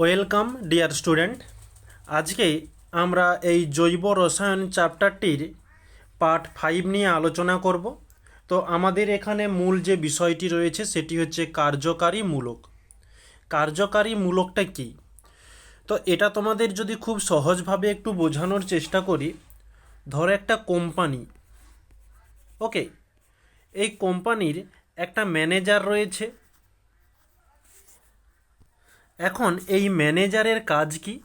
Welcome dear student আজকে আমরা এই জৈব রসায়ন চ্যাপ্টারটির পার্ট ফাইভ নিয়ে আলোচনা করব। তো আমাদের এখানে মূল যে বিষয়টি রয়েছে, সেটি হচ্ছে কার্যকারী মূলক। কার্যকারী মূলকটা কী? তো এটা তোমাদের যদি খুব সহজভাবে একটু বোঝানোর চেষ্টা করি, ধরো একটা কোম্পানি ওকে এই কোম্পানির একটা ম্যানেজার রয়েছে। এখন এই ম্যানেজারের কাজ কি?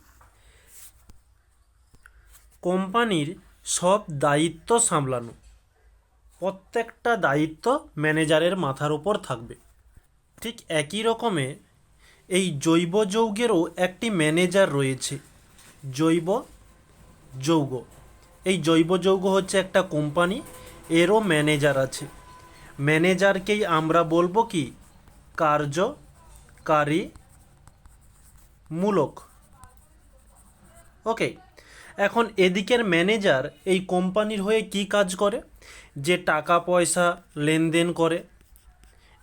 কোম্পানির সব দায়িত্ব সামলানো। প্রত্যেকটা দায়িত্ব ম্যানেজারের মাথার উপর থাকবে। ঠিক একই রকমে এই জৈব যৌগেরও একটি ম্যানেজার রয়েছে। জৈব যৌগ। এই জৈব যৌগ হচ্ছে একটা কোম্পানি, এরও ম্যানেজার আছে। ম্যানেজারকেই আমরা বলব কি? কার্যকারী মূলক। ওকে এখন এদিকের ম্যানেজার এই কোম্পানির হয়ে কি কাজ করে? যে টাকা পয়সা লেনদেন করে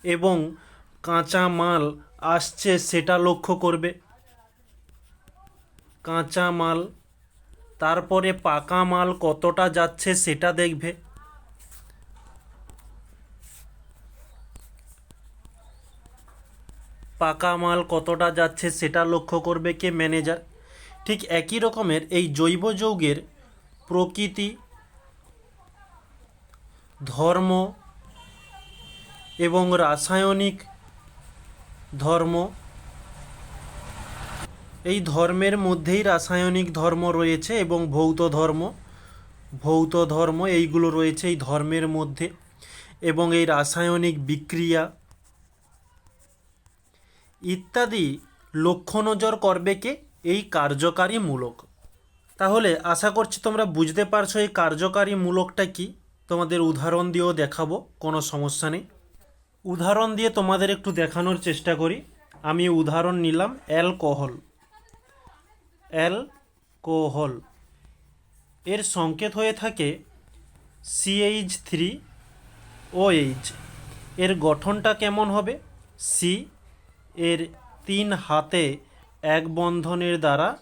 এবং কাঁচা মাল আসছে সেটা লক্ষ্য করবে। কাঁচা মাল, তারপরে পাকা মাল কতটা যাচ্ছে সেটা দেখবে। পাকা মাল কতটা যাচ্ছে সেটা লক্ষ্য করবে কে ম্যানেজার? ঠিক একই রকমের এই জৈব যৌগের প্রকৃতি, ধর্ম এবং রাসায়নিক ধর্ম, এই ধর্মের মধ্যেই রাসায়নিক ধর্ম রয়েছে এবং ভৌত ধর্ম ভৌত ধর্ম এইগুলো রয়েছে এই ধর্মের মধ্যে এবং এই রাসায়নিক বিক্রিয়া ইত্যাদি লক্ষ্য নজর করবে কে? এই কার্যকারী মূলক তাহলে আশা করছি তোমরা বুঝতে পারছ এই কার্যকারী মূলকটা কি। তোমাদের উদাহরণ দিয়েও দেখাবো, কোনো সমস্যা নেই। উদাহরণ দিয়ে তোমাদের একটু দেখানোর চেষ্টা করি। আমি উদাহরণ নিলাম, অ্যালকোহল। অ্যালকোহল। এর সংকেত হয়ে থাকে সিএইচ থ্রি ওএইচ এর গঠনটা কেমন হবে? সি এর তিন হাতে এক বন্ধনের দ্বারা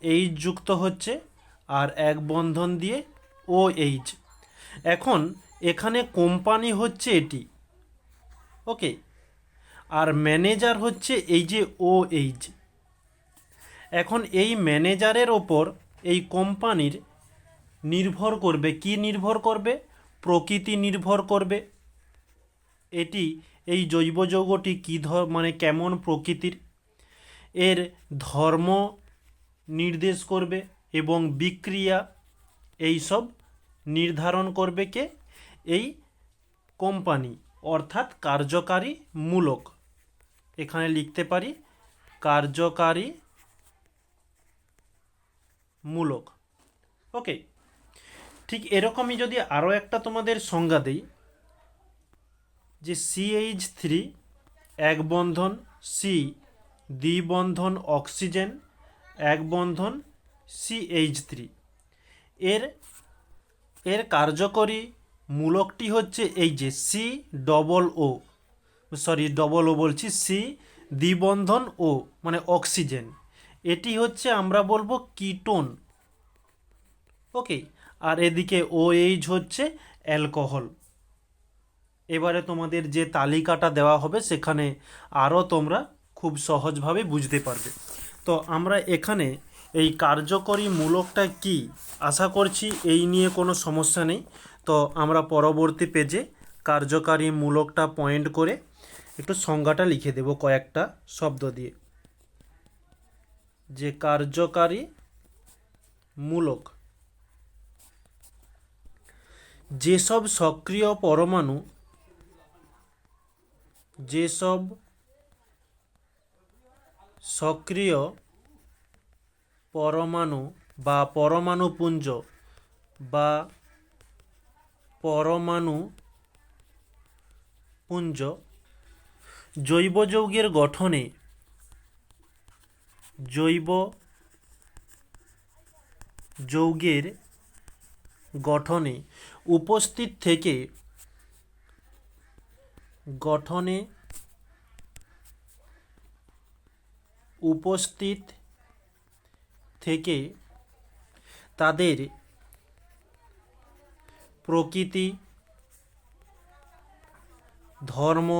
এইচ যুক্ত হচ্ছে আর এক বন্ধন দিয়ে ও এইচ। এখন এখানে কোম্পানি হচ্ছে এটি। ওকে। আর ম্যানেজার হচ্ছে এই যে ও এইচ। এখন এই ম্যানেজারের ওপর এই কোম্পানির নির্ভর করবে, কি নির্ভর করবে? প্রকৃতি নির্ভর করবে। এটি এই জৈব যৌগটি কী ধর মানে কেমন প্রকৃতির? এর ধর্ম নির্দেশ করবে এবং বিক্রিয়া এইসব নির্ধারণ করবে কে? এই কোম্পানি, অর্থাৎ কার্যকারী মূলক। এখানে লিখতে পারি, কার্যকারী মূলক। ওকে, ঠিক এরকমই যদি আরও একটা তোমাদের সংজ্ঞা দিই যে সিএইচ থ্রি এক বন্ধন সি দ্বিবন্ধন অক্সিজেন, এক বন্ধন সিএইচ থ্রি এর এর কার্যকরী মূলকটি হচ্ছে এই যে C double O sorry double O বলছি সি দ্বিবন্ধন ও মানে অক্সিজেন। এটি হচ্ছে আমরা বলব কিটোন। ওকে, আর এদিকে ও এইচ হচ্ছে অ্যালকোহল। এবারে তোমাদের যে তালিকাটা দেওয়া হবে, সেখানে আরও তোমরা খুব সহজভাবে বুঝতে পারবে। তো আমরা এখানে এই কার্যকরী মূলকটা কি আশা করছি এই নিয়ে কোনো সমস্যা নেই। তো আমরা পরবর্তী পেজে কার্যকারী মূলকটা পয়েন্ট করে একটু সংজ্ঞাটা লিখে দেব কয়েকটা শব্দ দিয়ে। যে কার্যকারী মূলক যেসব সক্রিয় পরমাণু যেসব সক্রিয় পরমাণু বা পরমাণুপুঞ্জ বা পরমাণু পুঞ্জ জৈব যৌগের গঠনে জৈব যৌগের গঠনে উপস্থিত থেকে গঠনে উপস্থিত থেকে তাদের প্রকৃতি ধর্ম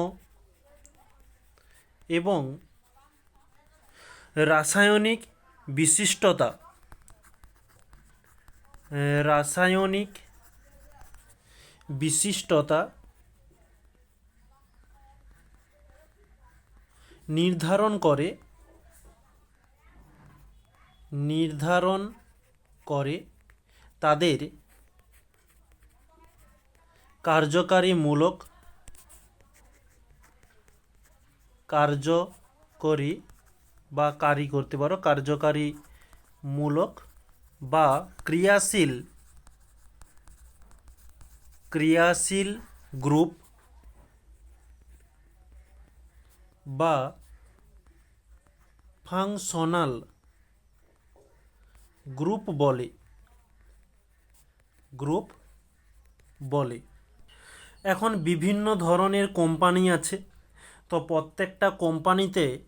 এবং রাসায়নিক বিশিষ্টতা। রাসায়নিক বিশিষ্টতা নির্ধারণ করে নির্ধারণ করে তাদের কার্যকারীমূলক কার্যকরী বা কারি করতে পারো কার্যকারী মূলক বা ক্রিয়াশীল ক্রিয়াশীল গ্রুপ বা ফাংশনাল গ্রুপ বলে। গ্রুপ বলে। এখন বিভিন্ন ধরনের কোম্পানি আছে। তো প্রত্যেকটা কোম্পানিতে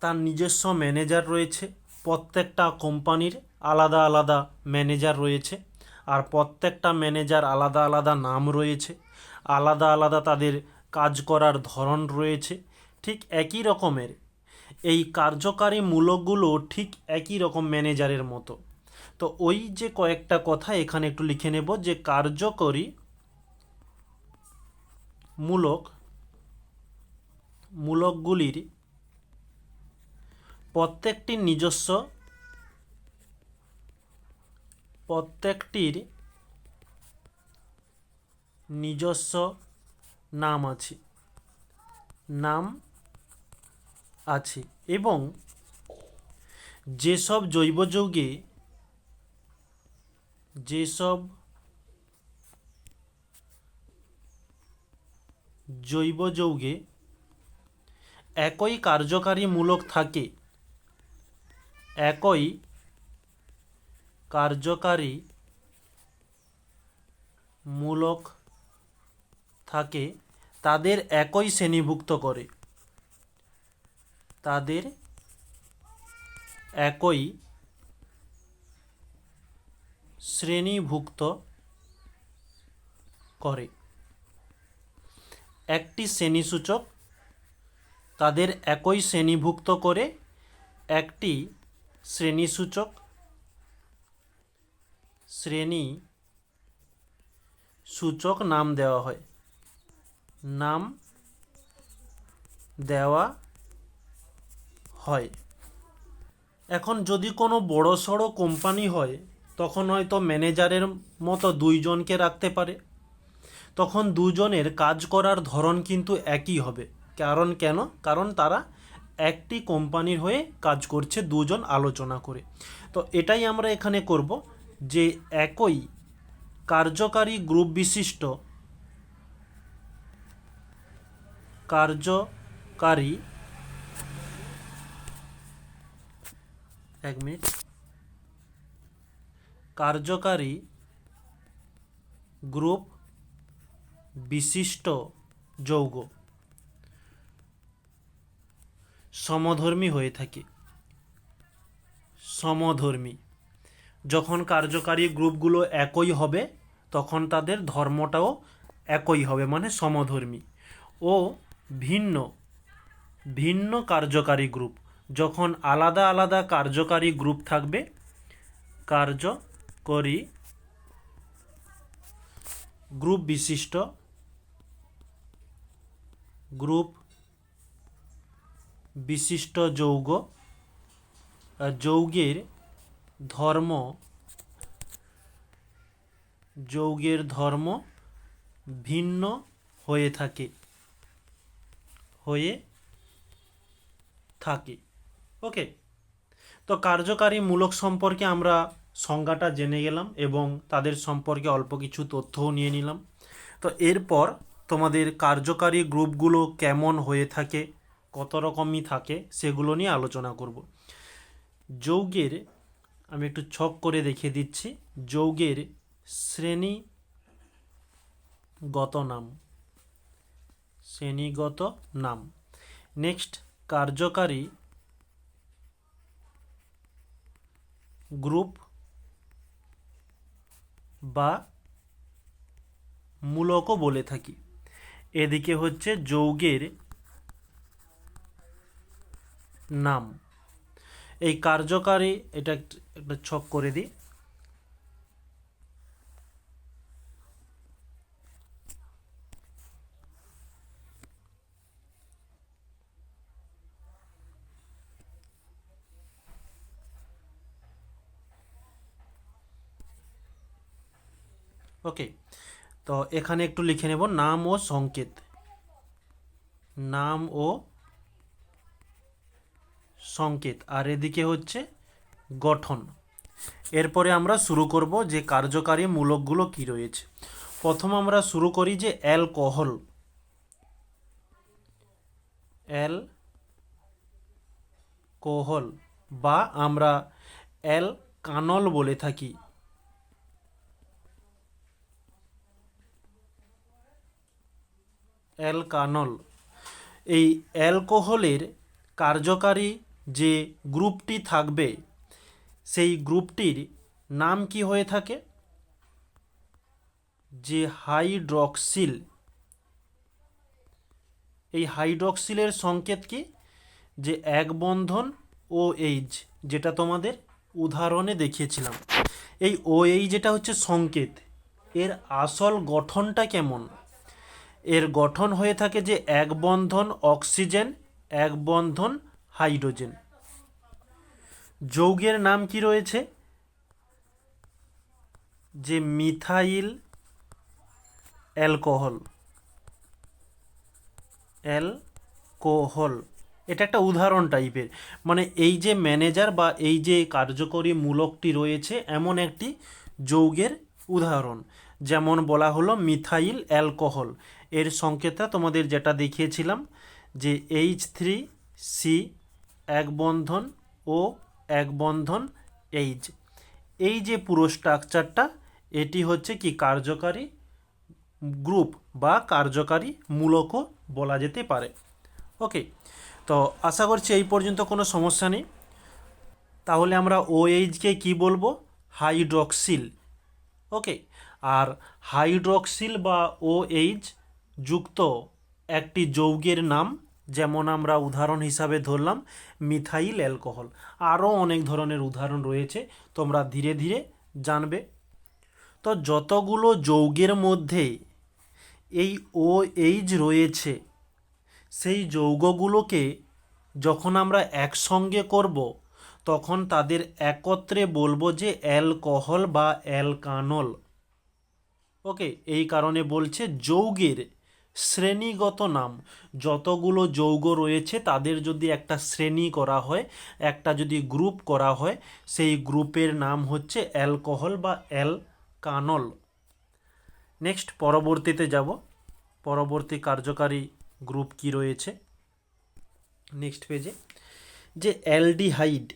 তার নিজস্ব ম্যানেজার রয়েছে। প্রত্যেকটা কোম্পানির আলাদা আলাদা ম্যানেজার রয়েছে। আর প্রত্যেকটা ম্যানেজার আলাদা আলাদা নাম রয়েছে। আলাদা আলাদা তাদের কাজ করার ধরন রয়েছে। ঠিক একই রকমের। এই কার্যকারী মূলকগুলো ঠিক একই রকম ম্যানেজারের মতো। তো ওই যে কয়েকটা কথা এখানে একটু লিখে নেব যে কার্যকরী মূলক মূলকগুলির প্রত্যেকটির নিজস্ব প্রত্যেকটির নিজস্ব নাম আছে। নাম আছে এবং যেসব জৈব যৌগে, যেসব জৈব যৌগে একই কার্যকারী মূলক থাকে, একই কার্যকারী মূলক থাকে, তাদের একই শ্রেণীভুক্ত করে। তাদের একই শ্রেণীভুক্ত করে। একটি শ্রেণীসূচক তাদের একই শ্রেণীভুক্ত করে, একটি শ্রেণীসূচক শ্রেণি সূচক নাম দেওয়া হয়। নাম দেওয়া হয়। এখন যদি কোনো বড় সড়ো কোম্পানি হয়, তখন হয়তো ম্যানেজারের মতো দুইজনকে রাখতে পারে। তখন দুজনের কাজ করার ধরন কিন্তু একই হবে। কারণ কেন? কারণ তারা একটি কোম্পানির হয়ে কাজ করছে, দুজন আলোচনা করে। তো এটাই আমরা এখানে করব যে একই কার্যকারী গ্রুপ বিশিষ্ট কার্যকারী এক মিনিট। কার্যকারী গ্রুপ বিশিষ্ট যৌগ সমধর্মী হয়ে থাকে। সমধর্মী। যখন কার্যকারী গ্রুপগুলো একই হবে, তখন তাদের ধর্মটাও একই হবে মানে সমধর্মী। ও ভিন্ন ভিন্ন কার্যকারী গ্রুপ। যখন আলাদা আলাদা কার্যকারী গ্রুপ থাকবে, কার্যকরী গ্রুপ বিশিষ্ট গ্রুপ বিশিষ্ট যৌগ, যৌগের ধর্ম যৌগের ধর্ম ভিন্ন হয়ে থাকে হয়ে থাকে। ওকে তো কার্যকারী মূলক সম্পর্কে আমরা সংজ্ঞাটা জেনে গেলাম এবং তাদের সম্পর্কে অল্প কিছু তথ্যও নিয়ে নিলাম। তো এরপর তোমাদের কার্যকারী গ্রুপগুলো কেমন হয়ে থাকে, কত রকমই থাকে, সেগুলো নিয়ে আলোচনা করব। যৌগের, আমি একটু ছক করে দেখিয়ে দিচ্ছি। যৌগের শ্রেণীগত নাম। শ্রেণীগত নাম। নেক্সট কার্যকারী গ্রুপ বা মূলকও বলে থাকি। এদিকে হচ্ছে যৌগের নাম। এই কার্যকারী এটা একটা- ছক করে দিই। ওকে তো এখানে একটু লিখে নেব, নাম ও সংকেত। নাম ও সংকেত। আর এদিকে হচ্ছে গঠন। এরপরে আমরা শুরু করব যে কার্যকারী মূলকগুলো কি রয়েছে। প্রথম আমরা শুরু করি যে অ্যালকোহল। অ্যাল কোহল বা আমরা অ্যাল কানল বলে থাকি। অ্যালকানল এই অ্যালকোহলের কার্যকারী যে গ্রুপটি থাকবে, সেই গ্রুপটির নাম কি হয়ে থাকে? যে হাইড্রক্সিল। এই হাইড্রক্সিলের সংকেত কি? যে এক বন্ধন ও এইচ যেটা তোমাদের উদাহরণে দেখিয়েছিলাম। এই ও এই যেটা হচ্ছে সংকেত, এর আসল গঠনটা কেমন? এর গঠন হয়ে থাকে যে এক বন্ধন অক্সিজেন, এক বন্ধন হাইড্রোজেন। যৌগের নাম কি রয়েছে? যে মিথাইল অ্যালকোহল। অ্যালকোহল। এটা একটা উদাহরণ টাইপের। মানে এই যে ম্যানেজার বা এই যে কার্যকরী মূলকটি রয়েছে, এমন একটি যৌগের উদাহরণ। যেমন বলা হলো মিথাইল অ্যালকোহল। এর সংকেতটা তোমাদের যেটা দেখিয়েছিলাম, যে এইচ থ্রি সি এক বন্ধন ও এক বন্ধন এইচ এই যে পুরো স্ট্রাকচারটা এটি হচ্ছে কি কার্যকারী গ্রুপ বা কার্যকারী মূলকও বলা যেতে পারে। ওকে তো আশা করছি এই পর্যন্ত কোনো সমস্যা নেই। তাহলে আমরা ও ওএইচকে কি বলব? হাইড্রক্সিল ওকে আর হাইড্রক্সিল বা ও ওএইচ যুক্ত একটি যৌগের নাম, যেমন আমরা উদাহরণ হিসাবে ধরলাম, মিথাইল অ্যালকোহল। আরও অনেক ধরনের উদাহরণ রয়েছে, তোমরা ধীরে ধীরে জানবে। তো যতগুলো যৌগের মধ্যে এই ও এইচ রয়েছে, সেই যৌগগুলোকে যখন আমরা একসঙ্গে করব, তখন তাদের একত্রে বলব যে অ্যালকোহল বা অ্যালকানল। ওকে, এই কারণে বলছে যৌগের শ্রেণীগত নাম। যতগুলো যৌগ রয়েছে, তাদের যদি একটা শ্রেণি করা হয়, একটা যদি গ্রুপ করা হয়, সেই গ্রুপের নাম হচ্ছে অ্যালকোহল বা অ্যালকানল। নেক্সট, পরবর্তীতে যাব। পরবর্তী কার্যকারী গ্রুপ কি রয়েছে? নেক্সট পেজে। যে অ্যালডিহাইড।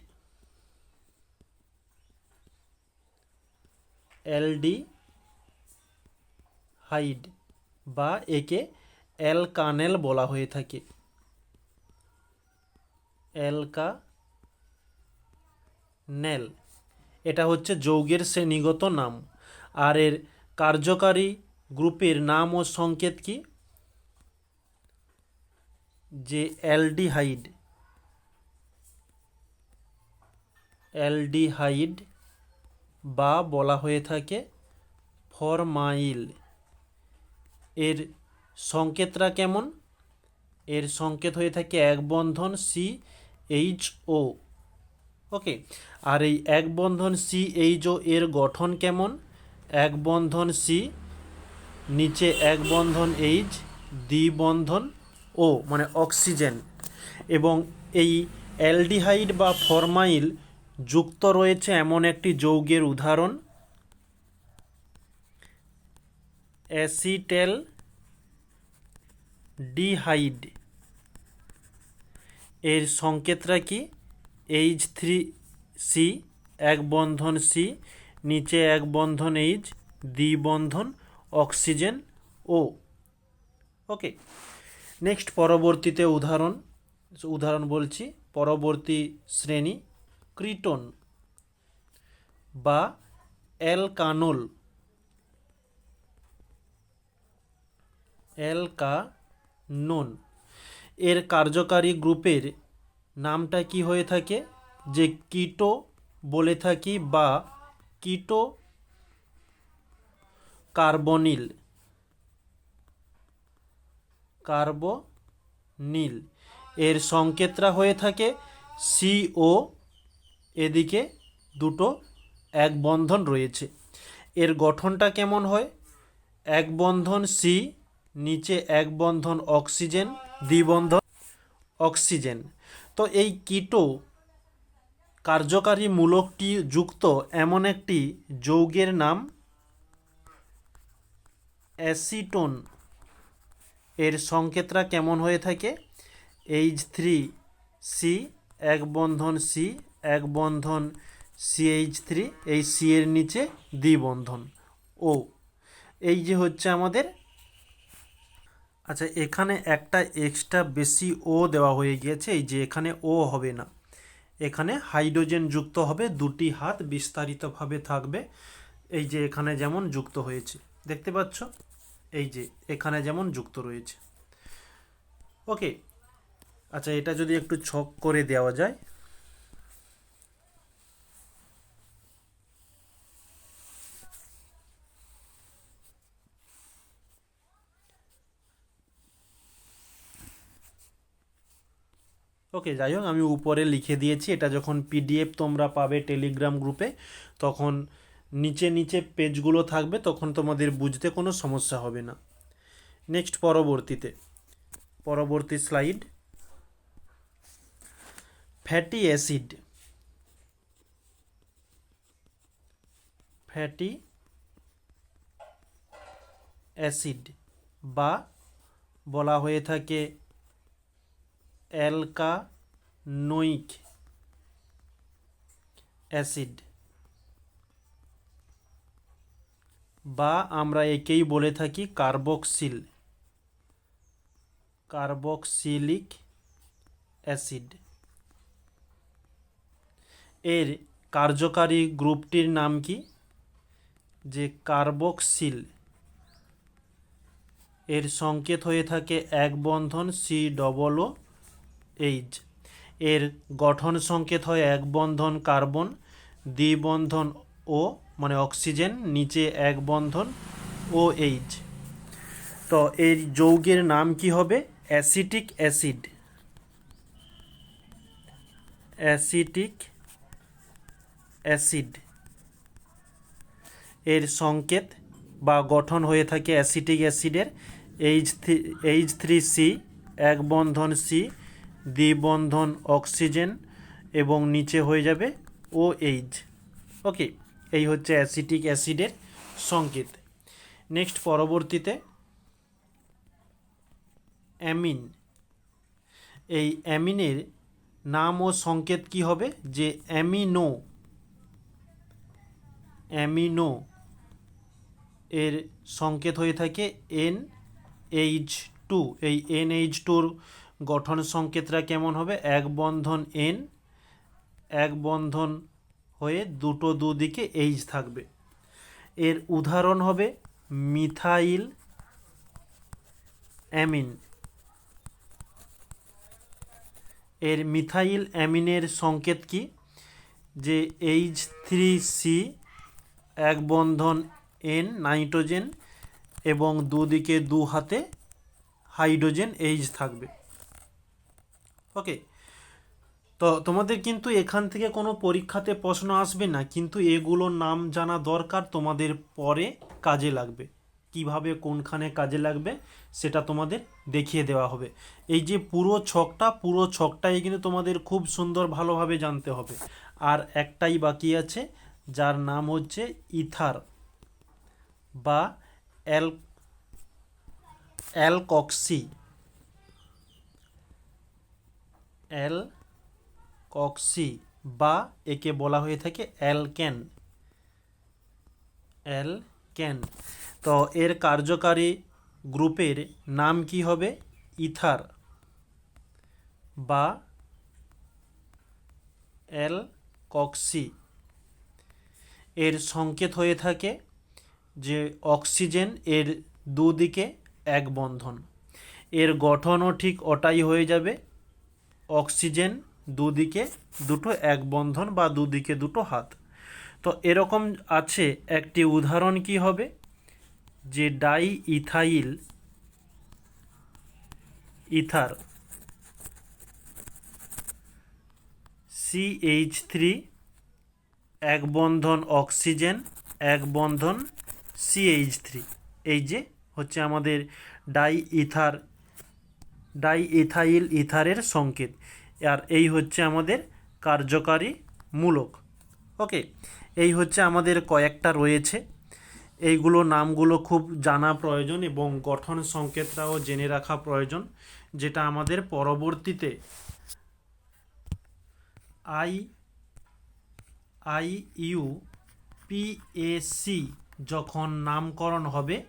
অ্যালডি হাইড বা একে অ্যালকানেল বলা হয়ে থাকে। অ্যালকা নেল এটা হচ্ছে যৌগের শ্রেণীগত নাম। আর এর কার্যকারী গ্রুপের নাম ও সংকেত কি? যে অ্যালডিহাইড। অ্যালডিহাইড বা বলা হয়ে থাকে ফরমাইল। এর সংকেতটা কেমন? এর সংকেত হয়ে থাকে এক বন্ধন সি এইচ ও ওকে আর এই এক বন্ধন সি এইচ ও এর গঠন কেমন? এক বন্ধন সি নিচে এক বন্ধন এইচ দ্বিবন্ধন ও মানে অক্সিজেন। এবং এই অ্যালডিহাইড বা ফরমাইল যুক্ত রয়েছে এমন একটি যৌগের উদাহরণ। অ্যাসিটেল ডিহাইড। এর সংকেতটা কি? এইচ থ্রি সি এক বন্ধন সি নিচে এক বন্ধন এইচ দ্বিবন্ধন অক্সিজেন ও ওকে, নেক্সট পরবর্তীতে উদাহরণ উদাহরণ বলছি, পরবর্তী শ্রেণি ক্রিটন বা অ্যালকানোল। অ্যালকানোন এর কার্যকারী গ্রুপের নামটা কি হয়ে থাকে? যে কিটো বলে থাকি বা কিটো কার্বনিল। কার্বনিল। এর সংকেতরা হয়ে থাকে সিও এদিকে দুটো এক বন্ধন রয়েছে। এর গঠনটা কেমন হয়? এক বন্ধন সি নিচে এক বন্ধন অক্সিজেন দ্বিবন্ধন অক্সিজেন। তো এই কিটো কার্যকারী মূলকটি যুক্ত এমন একটি যৌগের নাম অ্যাসিটোন। এর সংকেতরা কেমন হয়ে থাকে? এইচ থ্রি সি এক বন্ধন সি এক বন্ধন সিএইচ থ্রি এই সি এর নিচে দ্বিবন্ধন ও, এই যে হচ্ছে আমাদের আচ্ছা এখানে একটা এক্সট্রা বেশি ও দেওয়া হয়ে গিয়েছে, এই যে এখানে ও হবে না। এখানে হাইড্রোজেন যুক্ত হবে, দুটি হাত বিস্তারিতভাবে থাকবে। এই যে এখানে যেমন যুক্ত হয়েছে, দেখতে পাচ্ছ? এই যে এখানে যেমন যুক্ত রয়েছে। ওকে আচ্ছা এটা যদি একটু ছক করে দেওয়া যায়। ওকে যাই হোক আমি উপরে লিখে দিয়েছি। এটা যখন পিডিএফ তোমরা পাবে টেলিগ্রাম গ্রুপে তখন নিচে নিচে পেজগুলো থাকবে, তখন তোমাদের বুঝতে কোনো সমস্যা হবে না। নেক্সট পরবর্তীতে। পরবর্তী slide fatty acid fatty acid বা বলা হয়ে থাকে অ্যালকানোইক অ্যাসিড। বা আমরা একেই বলে থাকি কার্বক্সিল, কার্বক্সিলিক অ্যাসিড। এর কার্যকারী গ্রুপটির নাম কি? যে কার্বক্সিল, এর সংকেত হয়ে থাকে এক বন্ধন সি ডবল ও এইচ এর গঠন সংকেত হয় এক বন্ধন কার্বন দ্বিবন্ধন ও মানে অক্সিজেন, নিচে এক বন্ধন ও এইচ তো এর যৌগের নাম কি হবে? অ্যাসিটিক অ্যাসিড অ্যাসিটিক অ্যাসিড এর সংকেত বা গঠন হয়ে থাকে অ্যাসিটিক অ্যাসিডের H three H three C এক বন্ধন সি দ্বিবন্ধন অক্সিজেন এবং নিচে হয়ে যাবে ও এইচ ওকে এই হচ্ছে অ্যাসিটিক অ্যাসিডের সংকেত। নেক্সট পরবর্তীতে অ্যামিন। এই অ্যামিনের নাম ও সংকেত কি হবে? যে অ্যামিনো অ্যামিনো এর সংকেত হয়ে থাকে এন এইচ টু এই এন এইচ টুর গঠন সংকেতটা কেমন হবে? এক বন্ধন এন এক বন্ধন হয়ে দুটো দুদিকে এইচ থাকবে। এর উদাহরণ হবে মিথাইল অ্যামিন। এর মিথাইল অ্যামিনের সংকেত কি? যে এইচ থ্রি সি এক বন্ধন এন নাইট্রোজেন এবং দুদিকে দু হাতে হাইড্রোজেন এইচ থাকবে। ওকে তো তোমাদের কিন্তু এখান থেকে কোনো পরীক্ষাতে প্রশ্ন আসবে না, কিন্তু এগুলোর নাম জানা দরকার তোমাদের পরে কাজে লাগবে। কীভাবে, কোনখানে কাজে লাগবে সেটা তোমাদের দেখিয়ে দেওয়া হবে। এই যে পুরো ছকটা, পুরো ছকটাই কিন্তু তোমাদের খুব সুন্দর ভালোভাবে জানতে হবে। আর একটাই বাকি আছে, যার নাম হচ্ছে ইথার বা অ্যাল, অ্যালকক্সি। অ্যাল কক্সি বা একে বলা হয়ে থাকে অ্যালকেন অ্যালকেন তো এর কার্যকারী গ্রুপের নাম কি হবে? ইথার বা অ্যালকক্সি এর সংকেত হয়ে থাকে যে অক্সিজেন এর দুদিকে এক বন্ধন। এর গঠনও ঠিক ওটাই হয়ে যাবে। অক্সিজেন, দুদিকে দুটো এক বন্ধন বা দুদিকে দুটো হাত। তো এরকম আছে একটি উদাহরণ কি হবে? যে diethyl ether CH three এক বন্ধন অক্সিজেন, এক বন্ধন সিএইচ থ্রি। এই যে হচ্ছে আমাদের ডাই ইথার ডাই ইথাইল ইথারের সংকেত। আর এই হচ্ছে আমাদের কার্যকারী মূলক। ওকে, এই হচ্ছে আমাদের কয়েকটা রয়েছে। এইগুলো নামগুলো খুব জানা প্রয়োজন এবং গঠন সংকেতটাও জেনে রাখা প্রয়োজন, যেটা আমাদের পরবর্তীতে আই আই, ইউ পিএসি যখন নামকরণ হবে,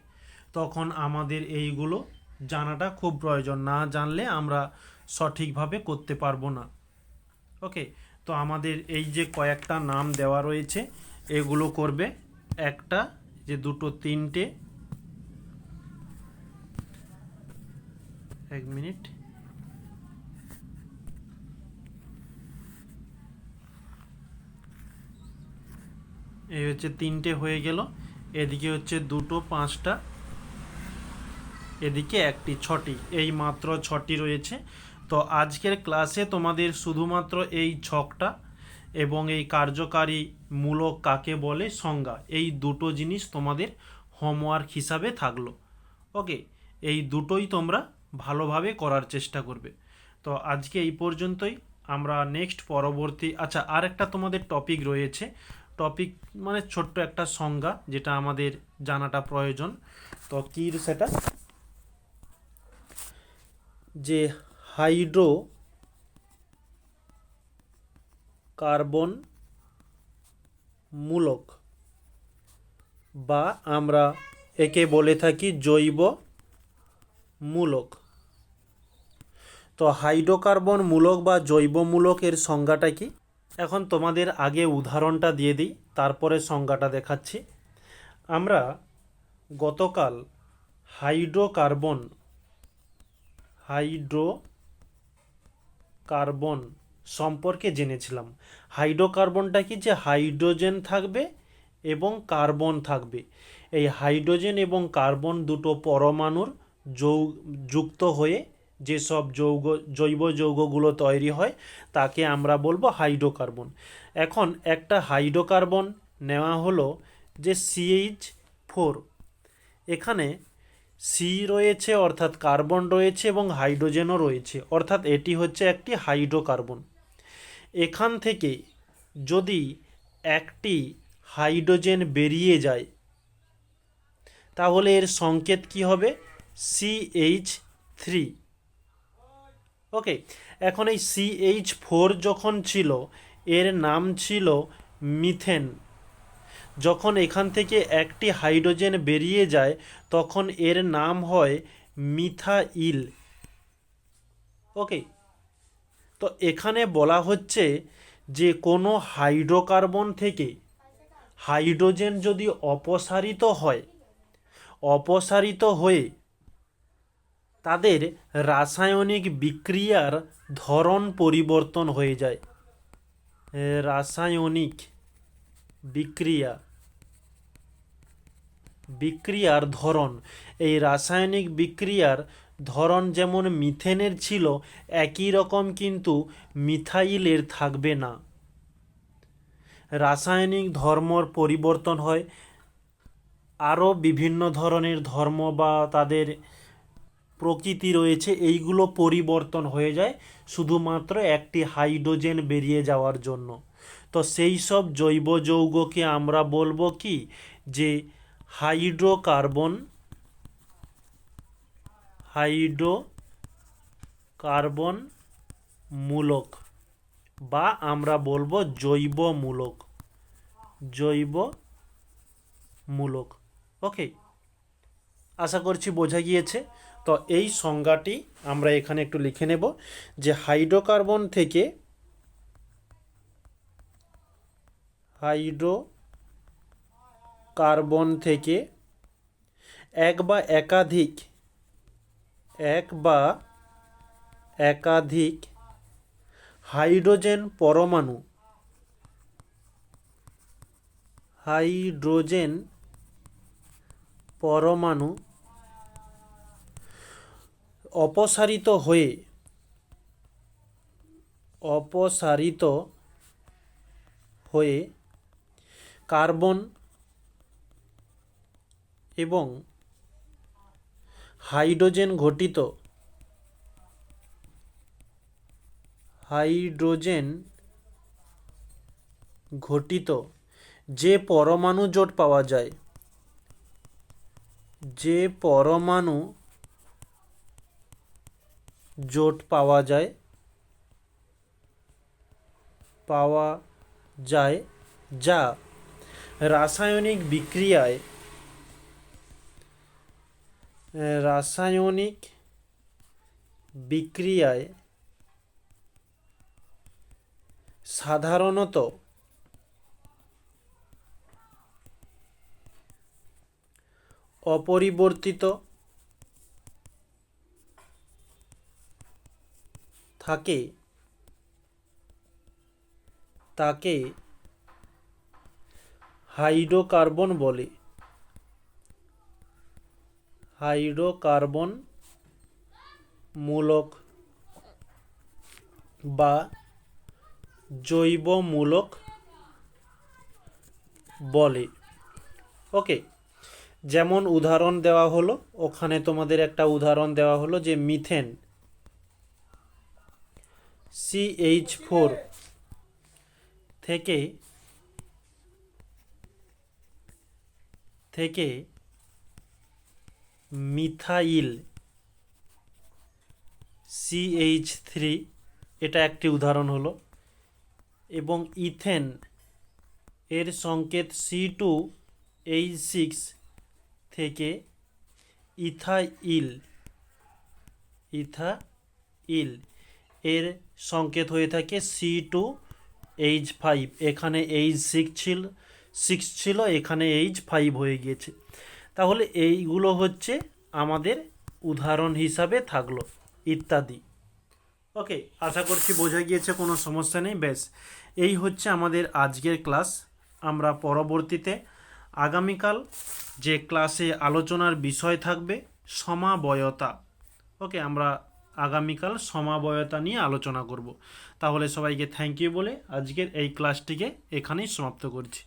তখন আমাদের এইগুলো জানাটা খুব প্রয়োজন। না জানলে আমরা সঠিকভাবে করতে পারব না। ওকে? তো আমাদের এই যে কয়েকটা নাম দেওয়া রয়েছে, এগুলো করবে। একটা, যে দুটো, তিনটে। এক মিনিট। এই হচ্ছে তিনটে হয়ে গেল। এদিকে হচ্ছে দুটো, পাঁচটা। এদিকে একটি, ছটি। এই মাত্র ছটি রয়েছে। তো আজকের ক্লাসে তোমাদের শুধুমাত্র এই ছকটা এবং এই কার্যকারী মূলক কাকে বলে সংজ্ঞা, এই দুটো জিনিস তোমাদের হোমওয়ার্ক হিসাবে থাকল। ওকে এই দুটোই তোমরা ভালোভাবে করার চেষ্টা করবে। তো আজকে এই পর্যন্তই। আমরা নেক্সট পরবর্তী আচ্ছা আর একটা তোমাদের টপিক রয়েছে। টপিক মানে ছোট্ট একটা সংজ্ঞা, যেটা আমাদের জানাটা প্রয়োজন। তো কী সেটা? যে হাইড্রো কার্বন মূলক বা আমরা একে বলে থাকি জৈব মূলক তো হাইড্রোকার্বন মূলক বা জৈব মূলকের সংজ্ঞাটা কি? এখন তোমাদের আগে উদাহরণটা দিয়ে দিই, তারপরে সংজ্ঞাটা দেখাচ্ছি। আমরা গতকাল হাইড্রোকার্বন, হাইড্রো কার্বন সম্পর্কে জেনেছিলাম। হাইড্রোকার্বনটা কি যে হাইড্রোজেন থাকবে এবং কার্বন থাকবে? এই হাইড্রোজেন এবং কার্বন দুটো পরমাণুর যৌ যুক্ত হয়ে যেসব যৌগ জৈব যৌগগুলো তৈরি হয়, তাকে আমরা বলব হাইড্রোকার্বন। এখন একটা হাইড্রোকার্বন নেওয়া হলো যে সিএইচ ফোর এখানে সি রয়েছে, অর্থাৎ কার্বন রয়েছে এবং হাইড্রোজেনও রয়েছে। অর্থাৎ এটি হচ্ছে একটি হাইড্রোকার্বন। এখান থেকে যদি একটি হাইড্রোজেন বেরিয়ে যায়, তাহলে এর সংকেত কি হবে? সিএইচ থ্রি ওকে এখন এই সিএইচ ফোর যখন ছিল, এর নাম ছিল মিথেন যখন এখান থেকে একটি হাইড্রোজেন বেরিয়ে যায়, তখন এর নাম হয় মিথাইল। ওকে, তো এখানে বলা হচ্ছে যে কোনো হাইড্রোকার্বন থেকে হাইড্রোজেন যদি অপসারিত হয়, অপসারিত হয়ে তাদের রাসায়নিক বিক্রিয়ার ধরন পরিবর্তন হয়ে যায়। রাসায়নিক বিক্রিয়া। বিক্রিয়ার ধরন। এই রাসায়নিক বিক্রিয়ার ধরন যেমন মিথেনের ছিল, একই রকম কিন্তু মিথাইলের থাকবে না। রাসায়নিক ধর্মর পরিবর্তন হয়। আরও বিভিন্ন ধরনের ধর্ম বা তাদের প্রকৃতি রয়েছে, এইগুলো পরিবর্তন হয়ে যায় শুধুমাত্র একটি হাইড্রোজেন বেরিয়ে যাওয়ার জন্য। তো সেই সব জৈব যৌগকে আমরা বলব কি? যে হাইড্রোকার্বন হাইড্রো কার্বন মূলক বা আমরা বলব জৈব মূলক। জৈব মূলক। ওকে আশা করছি বোঝা গিয়েছে। তো এই সংজ্ঞাটি আমরা এখানে একটু লিখে নেব যে হাইড্রোকার্বন থেকে হাইড্রো কার্বন থেকে এক বা একাধিক, এক বা একাধিক হাইড্রোজেন পরমাণু হাইড্রোজেন পরমাণু অপসারিত হয়ে অপসারিত হয়ে কার্বন এবং হাইড্রোজেন ঘটিত হাইড্রোজেন ঘটিত যে পরমাণু জোট পাওয়া যায়। যে পরমাণু জোট পাওয়া যায় পাওয়া যায় যা রাসায়নিক বিক্রিয়ায় রাসায়নিক বিক্রিয়ায় সাধারণত অপরিবর্তিত থাকে তাকে হাইড্রোকার্বন বলে। হাইড্রোকার্বন মূলক বা জৈবমূলক বলে। ওকে, যেমন উদাহরণ দেওয়া হলো, ওখানে তোমাদের একটা উদাহরণ দেওয়া হলো যে মিথেন সিএইচ ফোর থেকে থেকে মিথাইল সিএইচ থ্রি এটা একটি উদাহরণ হলো, এবং ইথেন এর সংকেত সি টু এইচ সিক্স থেকে ইথাইল ইথাইল এর সংকেত হয়ে থাকে সি টু এইচ ফাইভ এখানে এইচ সিক্স ছিল। সিক্স ছিল, এখানে এইচ ফাইভ হয়ে গিয়েছে। তাহলে এইগুলো হচ্ছে আমাদের উদাহরণ হিসাবে থাকল, ইত্যাদি। ওকে আশা করছি বোঝা গিয়েছে, কোনো সমস্যা নেই, ব্যাস। এই হচ্ছে আমাদের আজকের ক্লাস। আমরা পরবর্তীতে আগামীকাল যে ক্লাসে আলোচনার বিষয় থাকবে, সমাবয়তা। ওকে আমরা আগামীকাল সমাবয়তা নিয়ে আলোচনা করব। তাহলে সবাইকে থ্যাংক ইউ বলে আজকের এই ক্লাসটিকে এখানেই সমাপ্ত করছি।